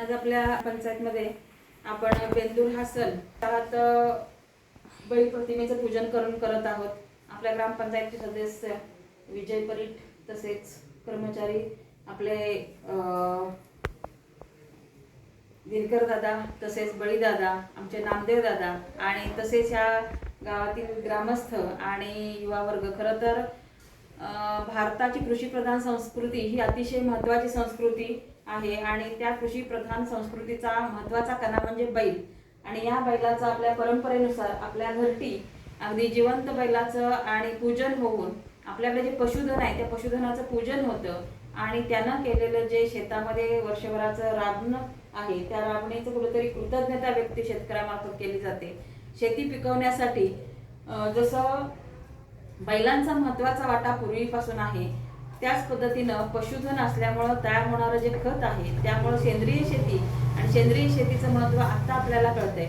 आज आपल्या पंचायतमध्ये आपण बेंदूर हा सण त्यात बळी प्रतिमेचं पूजन करून करत आहोत. आपल्या ग्रामपंचायतचे सदस्य विजय परीट तसेच कर्मचारी आपले दिनकर दादा तसेच बळीदादा आमचे नामदेव दादा आणि तसेच ह्या गावातील ग्रामस्थ आणि युवा वर्ग. खरं तर भारताची कृषीप्रधान संस्कृती ही अतिशय महत्त्वाची संस्कृती आहे आणि त्या कृषीप्रधान संस्कृतीचा महत्त्वाचा कणा म्हणजे बैल. आणि या बैलाचं आपल्या परंपरेनुसार आपल्या घरटी अगदी जिवंत बैलाचं आणि पूजन होऊन आपल्याकडे जे पशुधन आहे त्या पशुधनाचं पूजन होतं. आणि त्यानं केलेलं जे शेतामध्ये वर्षभराचं राबणं आहे त्या राबणीचं कुठेतरी कृतज्ञता व्यक्ती शेतकऱ्यामार्फत केली जाते. शेती पिकवण्यासाठी जसं बैलांचा महत्त्वाचा वाटा पूर्वीपासून आहे. त्याच पद्धतीनं पशुधन असल्यामुळं तयार होणारं जे खत आहे त्यामुळं सेंद्रिय शेती आणि सेंद्रिय शेतीचं महत्त्व आता आपल्याला कळतंय.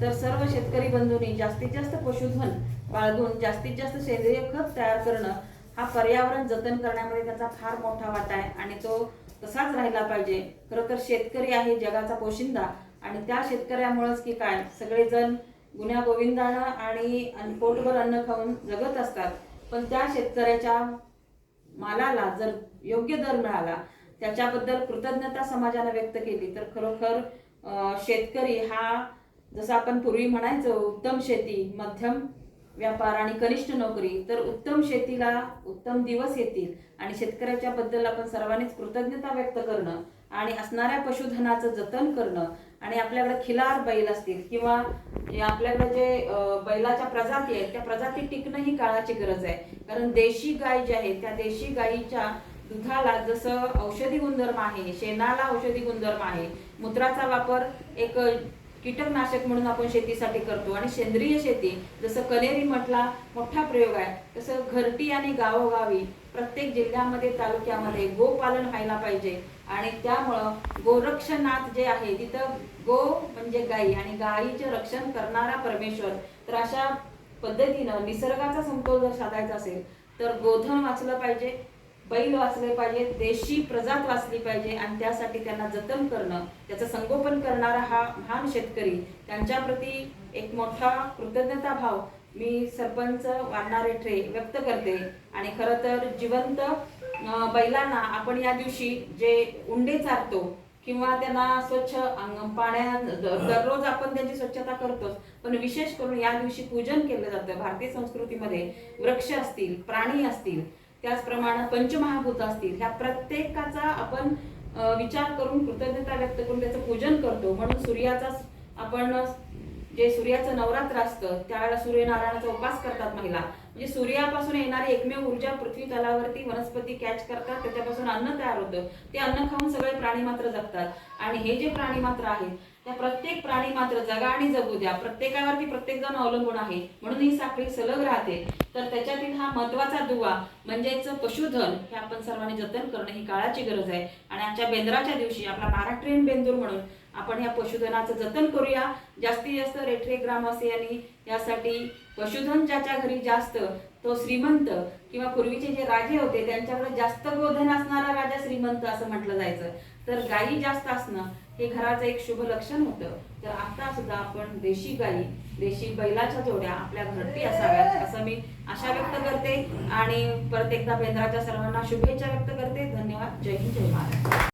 तर सर्व शेतकरी बंधूंनी जास्तीत जास्त पशुधन बाळगून जास्तीत जास्त सेंद्रिय खत तयार करणं हा पर्यावरण जतन करण्यामध्ये त्याचा फार मोठा वाटा आहे आणि तो तसाच राहिला पाहिजे. खरं तर शेतकरी आहे जगाचा पोशिंदा आणि त्या शेतकऱ्यामुळंच की काय सगळेजण गुन्हा गोविंदानं आणि पोटभर अन्न खाऊन जगत असतात. पण त्या शेतकऱ्याच्या मालाला जर योग्य दर मिळाला त्याच्याबद्दल कृतज्ञता समाजानं व्यक्त केली तर खरोखर शेतकरी हा जसं आपण पूर्वी म्हणायचो उत्तम शेती मध्यम व्यापार आणि कनिष्ठ नोकरी तर उत्तम शेतीला उत्तम दिवस येतील. आणि शेतकऱ्याच्या बद्दल आपण सर्वांनीच कृतज्ञता व्यक्त करणं आणि असणाऱ्या पशुधनाचं जतन करणं आणि आपल्याकडे खिलार बैल असतील किंवा आपल्याकडे जे बैलाच्या प्रजाती आहेत त्या प्रजाती टिकणं ही काळाची गरज आहे. कारण देशी गाय जी आहे त्या देशी गायीच्या दुधाला जसं औषधी गुणधर्म आहे शेणाला औषधी गुणधर्म आहे मूत्राचा वापर एक कीटकनाशक म्हणून आपण शेतीसाठी करतो. आणि सेंद्रिय शेती जसं कनेरी म्हटला मोठा प्रयोग आहे. तसं घरटी आणि गावोगावी प्रत्येक जिल्ह्यामध्ये तालुक्यामध्ये गोपालन व्हायला पाहिजे. आणि त्यामुळं गोरक्षनाथ जे आहे तिथं गो म्हणजे गाई आणि गाईचं रक्षण करणारा परमेश्वर. तर अशा पद्धतीनं निसर्गाचा समतोल जर साधायचा असेल तर गोधन वाचलं पाहिजे. बैल वाचले पाहिजे देशी प्रजात वाचली पाहिजे आणि त्यासाठी त्यांना जतन करणं त्याचं संगोपन करणारा हा महान शेतकरी त्यांच्याप्रती एक मोठा कृतज्ञता भाव मी सरपंच वाढणारे ट्रे व्यक्त करते. आणि खरं तर जिवंत बैलांना आपण या दिवशी जे उंडे चारतो किंवा त्यांना स्वच्छ पाण्या दररोज आपण त्यांची स्वच्छता करतोच पण विशेष करून या दिवशी पूजन केलं जातं. भारतीय संस्कृतीमध्ये वृक्ष असतील प्राणी असतील त्याचप्रमाणे पंचमहाभूत असतील ह्या प्रत्येकाचा आपण विचार करून कृतज्ञता व्यक्त करून त्याचं पूजन करतो. म्हणून सूर्याचा आपण जे सूर्याचं नवरात्र असतं त्यावेळेला सूर्यनारायणाचा उपास करतात महिला. म्हणजे सूर्यापासून येणारी एकमेव ऊर्जा पृथ्वी तलावरती वनस्पती कॅच करतात त्याच्यापासून अन्न तयार होतं. ते अन्न खाऊन सगळे प्राणी मात्र जगतात. आणि हे जे प्राणी मात्र आहेत त्या प्रत्येक प्राणी मात्र जगा आणि जगू द्या. प्रत्येकावरती प्रत्येक जण अवलंबून आहे. म्हणून ही साखळी सलग राहते. तर त्याच्यातील हा महत्त्वाचा दुवा म्हणजेच पशुधन हे आपण सर्वांनी जतन करणं ही काळाची गरज आहे. आणि आजच्या बेंद्राच्या दिवशी आपला महाराष्ट्रीयन बेंदूर म्हणून आपण ह्या पशुधनाचं जतन करूया. जास्तीत जास्त रेठरे ग्रामवासियांनी यासाठी पशुधन ज्याच्या घरी जास्त तो श्रीमंत किंवा पूर्वीचे जे राजे होते त्यांच्याकडे जास्त गोधन असणारा राजा श्रीमंत असं म्हटलं जायचं. तर गायी जास्त असणं हे घराचं एक शुभ लक्षण होतं. तर आता सुद्धा आपण देशी गायी देशी बैलाच्या जोड्या आपल्या घरती असाव्यात असं मी आशा व्यक्त करते. आणि परत एकदा बेंद्राच्या सर्वांना शुभेच्छा व्यक्त करते. धन्यवाद. जय हिंद जय महाराज